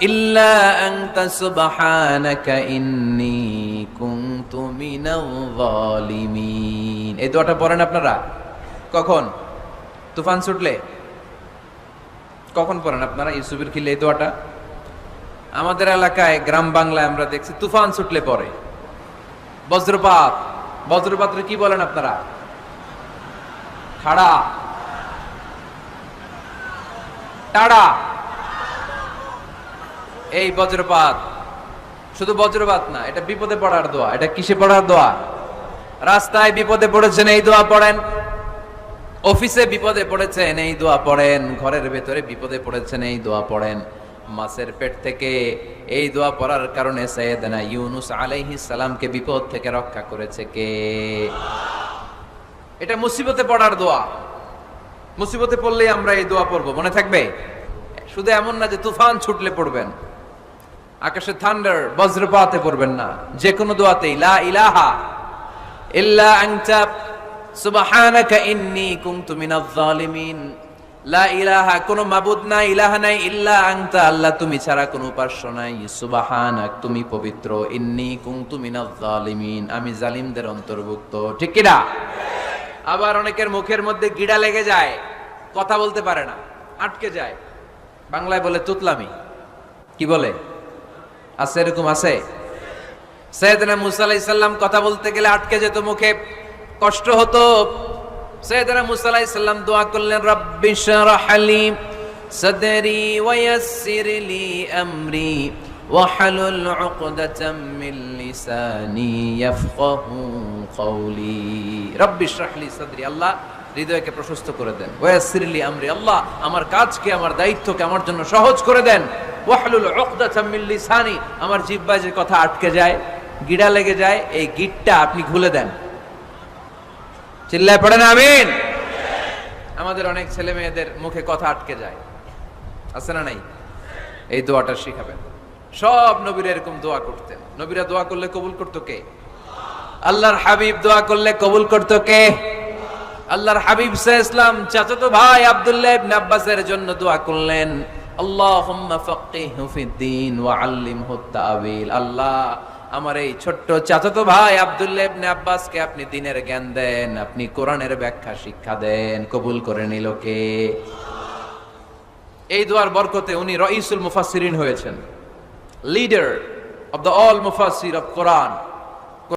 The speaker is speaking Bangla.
ইল্লা সুবহানাকা ইন্নী কুনতু মিনাল এই দোয়াটা পড়েন আপনারা? কখন? তুফান ছুটলে? কখন পড়েন আপনারা ইউসুফের খিলে এই দোয়াটা? আমাদের এলাকায় গ্রাম বাংলায় আমরা দেখছি তুফান ছুটলে পরে বজ্রপাত। বজ্রপাত্রে কি বলেন আপনারা? খাড়া। টাড়া। এই বজ্রপাত। শুধু বজ্রপাত না, এটা বিপদে পড়ার দোয়া। এটা কিসে পড়ার দোয়া? রাস্তায় বিপদে পড়েছেন, এই দোয়া পড়েন। অফিসে বিপদে পড়েছেন, এই দোয়া পড়েন। ঘরের ভেতরে বিপদে পড়েছেন, এই দোয়া পড়েন। মাছের পেট থেকে এই দোয়া পড়ার কারণে সৈয়দনা ইউনুস আলাইহিস সালামকে বিপদ থেকে রক্ষা করেছে কে? এটা মুসিবতে পড়ার দোয়া। মুসিবতে পড়লেই আমরা এই দোয়া পড়ব, মনে থাকবে? শুধু এমন না যে তুফান ছুটলে পড়বেন। আকাশে থান্ডার বজ্রপাতে পড়বেন না। যে কোনো দোয়াতেই, লা ইলাহা ইল্লা আনতা, সুবহানাকা ইন্নী কুনতু মিনাজ জালিমিন লা ইলাহা, কোনো মাবুদ নাই, ইলাহা নাই, ইল্লা আনতা, আল্লাহ তুমি ছাড়া কোনো উপাস্য নাই। সুবহানাক, তুমি পবিত্র, ইন্নী কুনতু মিনাজ জালিমিন আমি জালিমদের অন্তর্ভুক্ত। ঠিক কি না আবার অনেকের মুখের মধ্যে গিড়া লেগে যায়, কথা বলতে পারে না, আটকে যায়। বাংলায় বলে, তুতলামি। কি বলে? আছে, এরকম আছে? সৈয়দনা মুসা আলাইহিস সালাম কথা বলতে গেলে আটকে যেত মুখে, কষ্ট হতো। সৈয়দনা মুসা আলাইহিস সালাম দোয়া করলেন, রাব্বি লি সাদরি ওয়ায়াসসির লি আমরি ওয়াহলুল উকদাতাম মিন লিসানি ইয়াফকাহু কওলি। রাব্বি শরহ লি সাদরি, আল্লাহ হৃদয়কে প্রশস্ত করে দেন। ওয়াসিরলি আমরি, আল্লাহ আমার কাজকে, আমার দায়িত্বকে আমার জন্য সহজ করে দেন। ওয়াহলুল লিসানি। আমার জিহ্বায় যে কথা আটকে যায়, গিড়া লেগে যায়, এই গিটটা আপনি খুলে দেন। চিল্লায় পড়েন, আমিন। আমাদের অনেক ছেলে মেয়েদের মুখে কথা আটকে যায়। আছে না নাই? এই দোয়াটা শিখাবেন। সব নবীরা এরকম দোয়া করতেন। নবীরা দোয়া করলে কবুল করতো কে? আল্লাহর হাবিব দোয়া করলে কবুল করতো কে? আল্লাহর হাবিব সাহ ইসলাম চাচাতো ভাই আব্দুল্লাহ আব্বাসের জন্য দোয়া করলেন। আল্লাহ, আমার এই ছোট্ট চাচাতো ভাই আব্দুল্লাহ ইবনে আব্বাসকে আপনি দিনের জ্ঞান দেন, আপনি কোরআনের ব্যাখ্যা শিক্ষা দেন, কবুল করে নিল এই দোয়ার বরকতে উনি রইসুল মুফাসসিরিন হয়েছেন লিডার অফ দ্য অল মুফাসসির অফ কোরআন